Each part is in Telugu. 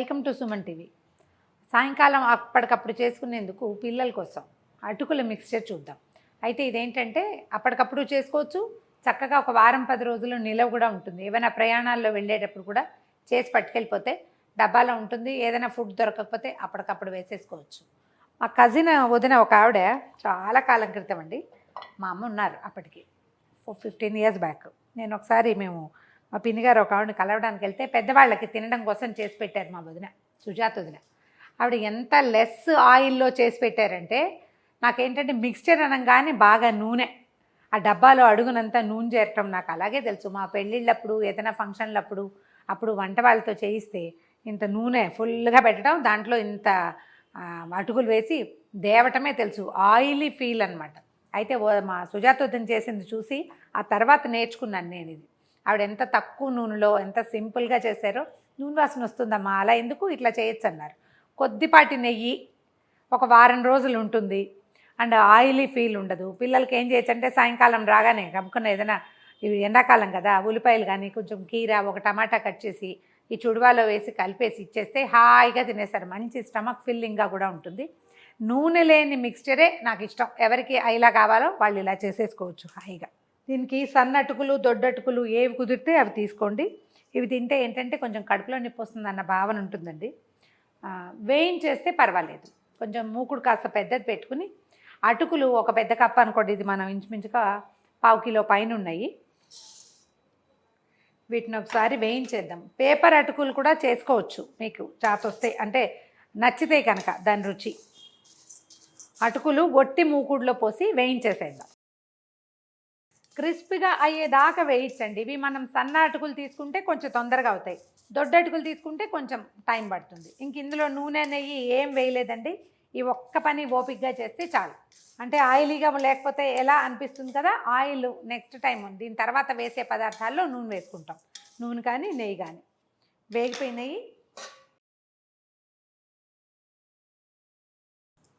Welcome to Suman TV. సాయంకాలం అప్పటికప్పుడు చేసుకునేందుకు పిల్లల కోసం అటుకుల మిక్స్చర్ చూద్దాం. అయితే ఇదేంటంటే అప్పటికప్పుడు చేసుకోవచ్చు. చక్కగా ఒక వారం పది రోజులు నిలవ కూడా ఉంటుంది. ఏమైనా ప్రయాణాల్లో వెళ్ళేటప్పుడు కూడా చేసి పట్టుకెళ్ళిపోతే డబ్బాలో ఉంటుంది. ఏదైనా ఫుడ్ దొరకకపోతే అప్పటికప్పుడు వేసేసుకోవచ్చు. మా కజిన్ వదిన ఒక ఆవిడ చాలా కాలం క్రితం అండి. మా అమ్మ ఉన్నారు అప్పటికి. Fifteen years back. నేను ఒకసారి మేము మా పిన్నిగారు ఒక ఆవిడని కలవడానికి వెళ్తే పెద్దవాళ్ళకి తినడం కోసం చేసి పెట్టారు మా వదిన సుజాత వదిన. ఆవిడ ఎంత లెస్ ఆయిల్లో చేసి పెట్టారంటే నాకేంటంటే మిక్స్చర్ అనగానే బాగా నూనె. ఆ డబ్బాలో అడుగునంతా నూనె చేరటం నాకు అలాగే తెలుసు. మా పెళ్ళిళ్ళప్పుడు ఏదైనా ఫంక్షన్లప్పుడు అప్పుడు వంట వాళ్ళతో చేయిస్తే ఇంత నూనె ఫుల్గా పెట్టడం దాంట్లో ఇంత అటుకులు వేసి దేవటమే తెలుసు. ఆయిలీ ఫీల్ అనమాట అయితే మా సుజాత చేసింది చూసి ఆ తర్వాత నేర్చుకున్నాను నేను ఇది. ఆవిడ ఎంత తక్కువ నూనెలో ఎంత సింపుల్గా చేశారో నూనె వాసన వస్తుందమ్మా అలా ఎందుకు ఇట్లా చేయొచ్చు అన్నారు. కొద్దిపాటి నెయ్యి ఒక వారం రోజులు ఉంటుంది. అండ్ ఆయిలీ ఫీల్ ఉండదు. పిల్లలకి ఏం చేయొచ్చు అంటే సాయంకాలం రాగానే గమ్ముకున్న ఏదైనా ఇవి ఎండాకాలం కదా ఉల్లిపాయలు కానీ కొంచెం కీర ఒక టమాటా కట్ చేసి ఈ చుడువాలో వేసి కలిపేసి ఇచ్చేస్తే హాయిగా తినేస్తారు. మంచి స్టమక్ ఫిల్లింగ్గా కూడా ఉంటుంది. నూనె లేని మిక్స్చరే నాకు ఇష్టం. ఎవరికి ఇలా కావాలో వాళ్ళు ఇలా చేసేసుకోవచ్చు హాయిగా. దీనికి సన్నటుకులు దొడ్డటుకులు ఏవి కుదిరితే అవి తీసుకోండి. ఇవి తింటే ఏంటంటే కొంచెం కడుపులో నొప్పి వస్తుంది అన్న భావన ఉంటుందండి. వేయించేస్తే పర్వాలేదు. కొంచెం మూకుడు కాస్త పెద్దది పెట్టుకుని అటుకులు ఒక పెద్ద కప్ప అనుకోండి ఇది మనం ఇంచుమించుగా పావు కిలో పైన ఉన్నాయి. వీటిని ఒకసారి వేయించేద్దాం. పేపర్ అటుకులు కూడా చేసుకోవచ్చు మీకు చాత వస్తే. అంటే నచ్చితే కనుక దాని రుచి. అటుకులు గొట్టి మూకుడులో పోసి వేయించేసేద్దాం. క్రిస్పీగా అయ్యేదాకా వేయించండి ఇవి మనం సన్న అటుకులు తీసుకుంటే కొంచెం తొందరగా అవుతాయి. దొడ్డ అటుకులు తీసుకుంటే కొంచెం టైం పడుతుంది. ఇంక ఇందులో నూనె నెయ్యి ఏం వేయలేదండి. ఈ ఒక్క పని ఓపిక్గా చేస్తే చాలు. అంటే ఆయిలీగా లేకపోతే ఎలా అనిపిస్తుంది కదా? ఆయిల్ నెక్స్ట్ టైం దీని తర్వాత వేసే పదార్థాల్లో నూనె వేసుకుంటాం. నూనె కానీ నెయ్యి కానీ. వేగిపోయినాయి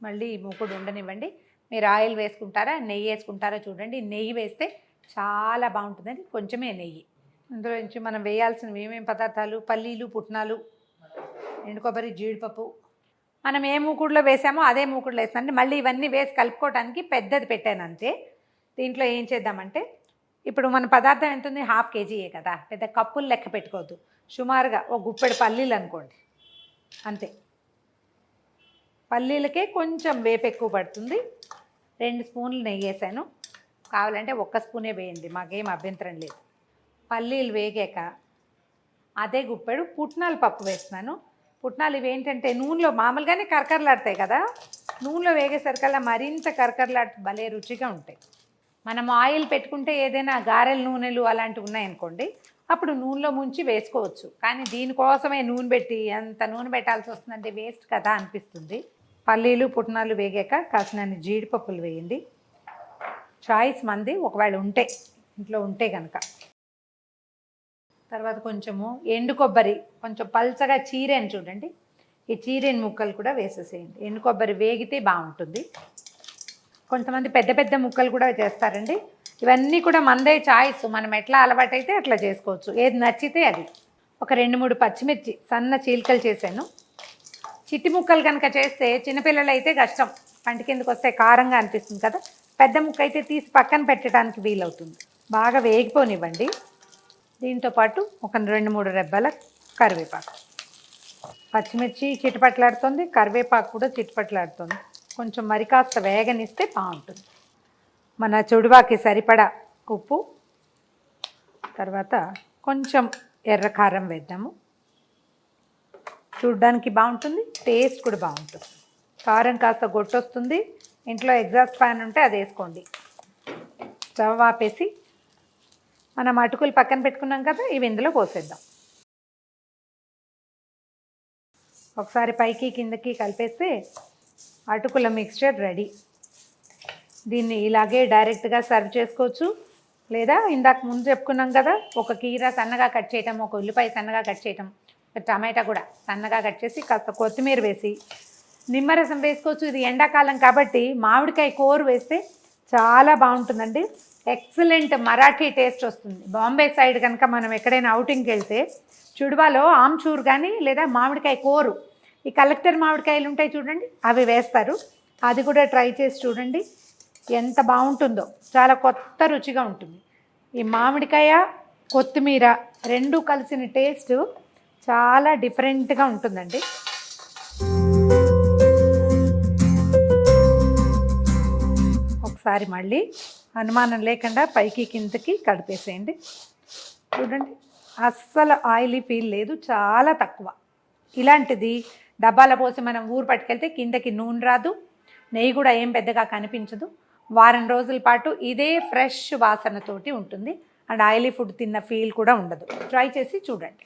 మళ్ళీ ఈ మూకుడు ఉండనివ్వండి. మీరు ఆయిల్ వేసుకుంటారా? నెయ్యి వేసుకుంటారా? చూడండి. నెయ్యి వేస్తే చాలా బాగుంటుందండి. కొంచెమే నెయ్యి. అందులో నుంచి మనం వేయాల్సినవి ఏమేమి పదార్థాలు? పల్లీలు పుట్నాలు ఎండు కొబ్బరి జీడిపప్పు. మనం ఏ మూకుడులో వేసామో అదే మూకుడులో వేస్తామండి మళ్ళీ ఇవన్నీ వేసి కలుపుకోవడానికి పెద్దది పెట్టాను అంతే. దీంట్లో ఏం చేద్దామంటే ఇప్పుడు మన పదార్థం ఎంత ఉంది హాఫ్ కేజీయే కదా. పెద్ద కప్పులు లెక్క పెట్టుకోవద్దు. సుమారుగా ఒక గుప్పెడు పల్లీలు అనుకోండి. అంతే. పల్లీలకే కొంచెం వేపు ఎక్కువ పడుతుంది. రెండు స్పూన్లు నెయ్యి వేసాను. కావాలంటే ఒక్క స్పూనే వేయండి మాకేం అభ్యంతరం లేదు. పల్లీలు వేగాక అదే గుప్పెడు పుట్నాల పప్పు వేస్తున్నాను. పుట్నాలు ఇవి ఏంటంటే నూనెలో మామూలుగానే కరకరలాడతాయి కదా నూనెలో వేగేసరికల్లా మరింత కరకరలాడు భలే రుచిగా ఉంటాయి. మనం ఆయిల్ పెట్టుకుంటే ఏదైనా గారెల నూనెలు అలాంటివి ఉన్నాయనుకోండి అప్పుడు నూనెలో ముంచి వేసుకోవచ్చు. కానీ దీనికోసమే నూనె పెట్టి ఎంత నూనె పెట్టాల్సి వస్తుందంటే వేస్ట్ కదా అనిపిస్తుంది. పల్లీలు పుట్నాలు వేగాక కాసినన్ని జీడిపప్పులు వేయండి. చాయిస్ మంది ఒకవేళ ఉంటే ఇంట్లో ఉంటే కనుక తర్వాత కొంచెము ఎండు కొబ్బరి కొంచెం పల్చగా చీరేని చూడండి. ఈ చీరేని ముక్కలు కూడా వేసేసేయండి. ఎండు కొబ్బరి వేగితే బాగుంటుంది. కొంతమంది పెద్ద పెద్ద ముక్కలు కూడా చేస్తారండి. ఇవన్నీ కూడా మందే చాయిస్ మనం ఎట్లా అలవాటైతే అట్లా చేసుకోవచ్చు. ఏది నచ్చితే అది. ఒక రెండు మూడు పచ్చిమిర్చి సన్న చీలికలు చేశాను. చిట్టి ముక్కలు కనుక చేస్తే చిన్నపిల్లలు అయితే కష్టం. పంటి కిందకు వస్తే కారంగా అనిపిస్తుంది కదా. పెద్ద ముక్క అయితే తీసి పక్కన పెట్టడానికి వీలవుతుంది. బాగా వేగిపోనివ్వండి. దీంతో పాటు ఒక రెండు మూడు రెబ్బల కరివేపాకు. పచ్చిమిర్చి చిటపట్లాడుతుంది కరివేపాకు కూడా చిటపట్లాడుతుంది. కొంచెం మరి కాస్త వేగనిస్తే బాగుంటుంది. మన చుడువాకి సరిపడా ఉప్పు తర్వాత కొంచెం ఎర్ర కారం వేద్దాము. చూడడానికి బాగుంటుంది టేస్ట్ కూడా బాగుంటుంది. కారం కాస్త గొట్టొస్తుంది ఇంట్లో ఎగ్జాస్ట్ ఫ్యాన్ ఉంటే అది వేసుకోండి. స్టవ్ ఆపేసి మనం అటుకులు పక్కన పెట్టుకున్నాం కదా ఇవి ఇందులో పోసేద్దాం. ఒకసారి పైకి కిందకి కలిపేస్తే అటుకుల మిక్స్చర్ రెడీ. దీన్ని ఇలాగే డైరెక్ట్గా సర్వ్ చేసుకోవచ్చు. లేదా ఇందాక ముందు చెప్పుకున్నాం కదా ఒక కీర సన్నగా కట్ చేయటం ఒక ఉల్లిపాయ సన్నగా కట్ చేయటం ఒక టమాటా కూడా సన్నగా కట్ చేసి కాస్త కొత్తిమీర వేసి నిమ్మరసం వేసుకోవచ్చు. ఇది ఎండాకాలం కాబట్టి మామిడికాయ కూర వేస్తే చాలా బాగుంటుందండి. ఎక్సలెంట్ మరాఠీ టేస్ట్ వస్తుంది. బాంబే సైడ్ కనుక మనం ఎక్కడైనా అవుటింగ్కి వెళ్తే చుడువాలో ఆమ్చూర్ కానీ లేదా మామిడికాయ కోరు. ఈ కలెక్టర్ మామిడికాయలు ఉంటాయి చూడండి అవి వేస్తారు. అది కూడా ట్రై చేసి చూడండి ఎంత బాగుంటుందో. చాలా కొత్త రుచిగా ఉంటుంది. ఈ మామిడికాయ కొత్తిమీర రెండు కలిసిన టేస్ట్ చాలా డిఫరెంట్గా ఉంటుందండి. ఒకసారి మళ్ళీ అనుమానం లేకుండా పైకి కిందకి కడిపేసేయండి. చూడండి అస్సలు ఆయిలీ ఫీల్ లేదు చాలా తక్కువ. ఇలాంటిది డబ్బాల పోసి మనం ఊరు పట్టుకెళ్తే కిందకి నూనె రాదు నెయ్యి కూడా ఏం పెద్దగా కనిపించదు. వారం రోజుల పాటు ఇదే ఫ్రెష్ వాసనతోటి ఉంటుంది. అండ్ ఆయిలీ ఫుడ్ తిన్న ఫీల్ కూడా ఉండదు. ట్రై చేసి చూడండి.